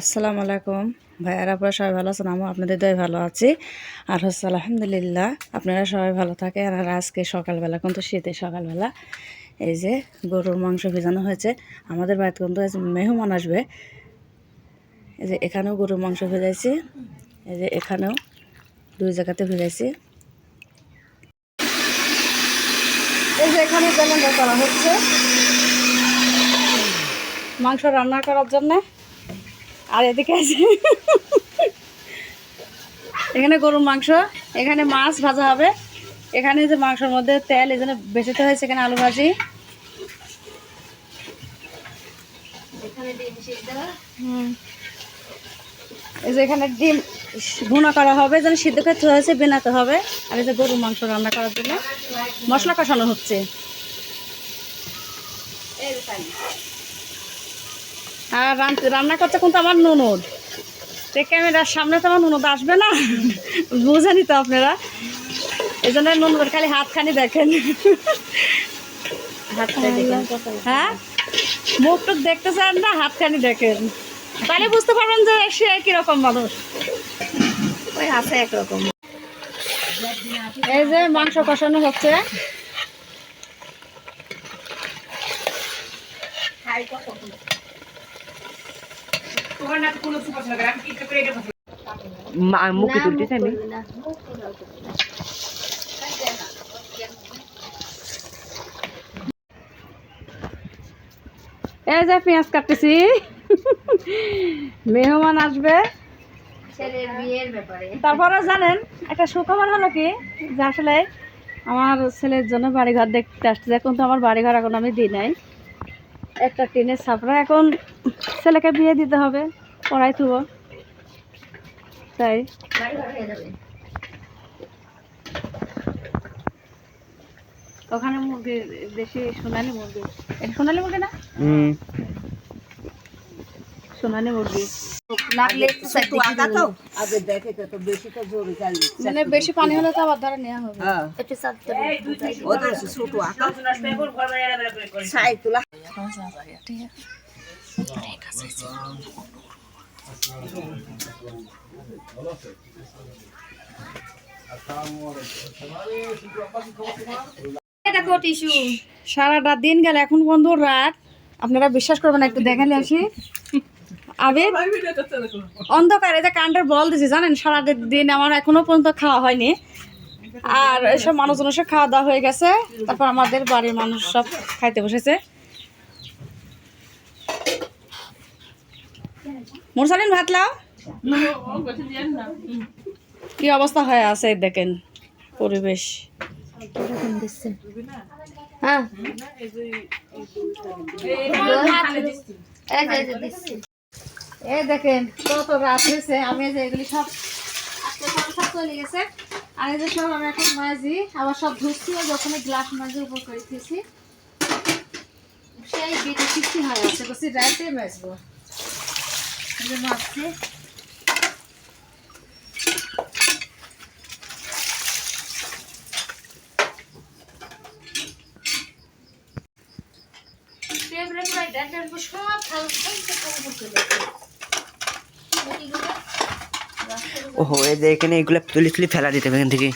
আসসালামু আলাইকুম। ভাইয়ারা, আপনারা সবাই ভালো আছেন? আমি আপনাদের দয় ভালো আছি। আর হচ্ছে আলহামদুলিল্লাহ, আপনারা সবাই ভালো থাকেন। আর আজকে সকালবেলা, কিন্তু শীতের সকালবেলা, এই যে গরুর মাংস ভেজানো হয়েছে। আমাদের বাড়িতে কিন্তু আজ মেহমান আসবে। এই যে এখানেও গরুর মাংস ভেজাইছি। এই যে এখানেও দুই জায়গাতে ভেজাইছি। এই যে এখানে করা হচ্ছে, মাংস রান্না করার জন্যে আর এদিকে আছে। এখানে গরুর মাংস এখানে মাছ ভাজা হবে। এখানে যে মাংসের মধ্যে তেল এই জন্য বেঁচেতে হয়েছে এখানে আলু ভাজি। হুম। এই যে এখানে ডিম ভুনা করা হবে যেন সিদ্ধ করতে হয়েছে বেনাতে হবে। আর এই যে গরুর মাংস রান্না করার জন্য মশলা কষানো হচ্ছে। আর রান- রান্না করতে কিন্তু আমার ননদ। তো ক্যামেরার সামনে তো আমার ননদ আসবে না। বুঝেনি তো আপনারা। এই জন্য ননদের খালি হাতখানি দেখেন। হ্যাঁ মুখ টুক দেখতে চান না হাতখানি দেখেন। তাহলে বুঝতে পারবেন যে সে কীরকম মানুষ। ওই আছে একরকম। এই যে মাংস কষানো হচ্ছে। মুখে তুলতেছে আমি? এই যে পেঁয়াজ কাটতেছি। মেহমান আসবে। তারপরে জানেন একটা সুখবর হলো কি? যে আসলে আমার ছেলের জন্য বাড়িঘর দেখতে আসতে আসছে কিন্তু আমার বাড়িঘর এখন আমি দিই নাই। একটা টিনের ছাপড়া এখন ছেলেকে বিয়ে দিতে হবে পড়াই থুব। তাই। ওখানে মুরগি বেশি সোনালি মুরগি। সোনালি মুরগি না? মানে বেশি পানি হলে তো আবার ধরে নেওয়া হবে। সারাটা দিন গেল এখন বন্ধু রাত। আপনারা বিশ্বাস করবেন না, একটু দেখালে আসি। আবির? অন্ধকারে যে কারেন্টের বল দিছি জানেন? সারা দিন আমার এখনও পর্যন্ত খাওয়া হয়নি। আর এসব মানুষজন সব খাওয়া দাওয়া হয়ে গেছে। তারপর আমাদের বাড়ির মানুষ সব খাইতে বসেছে। মুরসালিন ভাত লাও। কি অবস্থা হয়ে আছে দেখেন পরিবেশ। হ্যাঁ। এই দেখেন কত রাত হয়েছে, আমি যে এগুলি সব আজকে সব সব চলে গেছে। আর এই যে সব আমি এখন মাজি, আবার সব ধুচ্ছি যখন গ্লাস মাঝে উপর করে দিয়েছি। সেই বিটে শিখতে হয় আছে বসে রাতে মাজবো। মাজছি। সব কম করতে ওহো যে এখানে এগুলো তুলি তুলি ফেলা দিতে হবে এখান থেকে।